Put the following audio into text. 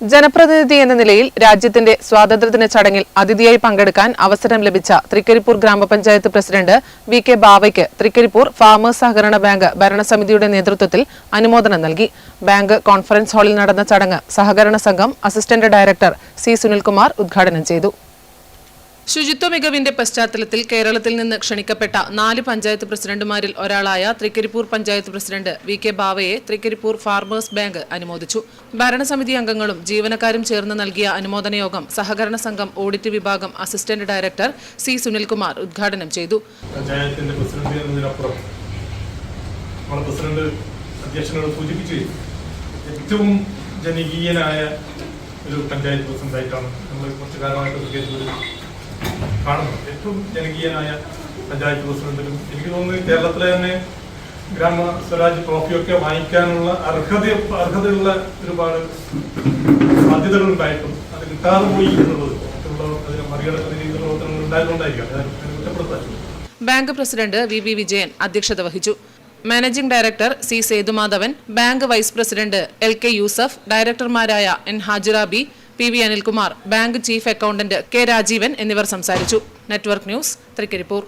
ജനപ്രതിനിധി എന്ന നിലയിൽ രാജ്യത്തിന്റെ സ്വാതന്ത്ര്യദിന ചടങ്ങിൽ അതിഥിയായി പങ്കെടുക്കാൻ അവസരം ലഭിച്ച തൃക്കരിപ്പൂർ ഗ്രാമപഞ്ചായത്ത് പ്രസിഡന്റ് വി കെ ബാവയ്ക്ക് തൃക്കരിപ്പൂർ ഫാമേഴ്സ് സഹകരണ ബാങ്ക് ഭരണസമിതിയുടെ നേതൃത്വത്തിൽ അനുമോദനം നൽകി. ബാങ്ക് കോൺഫറൻസ് ഹാളിൽ നടന്ന ചടങ്ങ് സഹകരണ സംഘം അസിസ്റ്റന്റ് ഡയറക്ടർ സി സുനിൽകുമാർ ഉദ്ഘാടനം ചെയ്തു. ശുചിത്വ മികവിന്റെ പശ്ചാത്തലത്തിൽ കേരളത്തിൽ നിന്ന് ക്ഷണിക്കപ്പെട്ട നാല് പഞ്ചായത്ത് പ്രസിഡന്റുമാരിൽ ഒരാളായ Trikaripur panchayat president V K ബാവയെ Trikaripur farmers bank അനുമോദിച്ചു. ഭരണസമിതി അംഗങ്ങളും ജീവനക്കാരും ചേർന്ന് നൽകിയ അനുമോദന യോഗം സഹകരണ സംഘം ഓഡിറ്റ് വിഭാഗം അസിസ്റ്റന്റ് ഡയറക്ടർ സി സുനിൽകുമാർ ഉദ്ഘാടനം ചെയ്തു. പഞ്ചായത്തിന്റെ പ്രസിഡന്റ് നമ്മുടെ പ്രസിഡന്റ് ഏറ്റവും ജനകീയനായ ഒരു പഞ്ചായത്ത് പ്രസിഡന്റായിട്ടാണ് നമ്മൾ കുറച്ച് കാലമായിട്ട് കാണുന്നത് ഏറ്റവും ജനകീയനായ പഞ്ചായത്ത് പ്രസിഡന്റിനും എനിക്ക് തോന്നുന്നു കേരളത്തിലെ തന്നെ ഗ്രാമ സ്വരാജ് ട്രോഫിയൊക്കെ വാങ്ങിക്കാനുള്ള അർഹത അർഹതയുള്ള ഒരുപാട് സാധ്യതകൾ ഉണ്ടായിട്ടും അത് കിട്ടാതെ പോയി എന്നുള്ളത് അതിനെ മറികടക്കുന്ന രീതിയിലുള്ള പ്രവർത്തനങ്ങൾ ഉണ്ടായതുകൊണ്ടായിരിക്കാം. അതിനെ കുറ്റപ്പെടുത്താൻ bank president V V Vijayan അധ്യക്ഷത വഹിച്ചു. Managing director C Sethumadhavan bank vice president L K Yusuf ഡയറക്ടർമാരായ N Hajirabi P V Anilkumar bank chief accountant K Rajeevan എന്നിവർ സംസാരിച്ചു. Network news Trikaripur.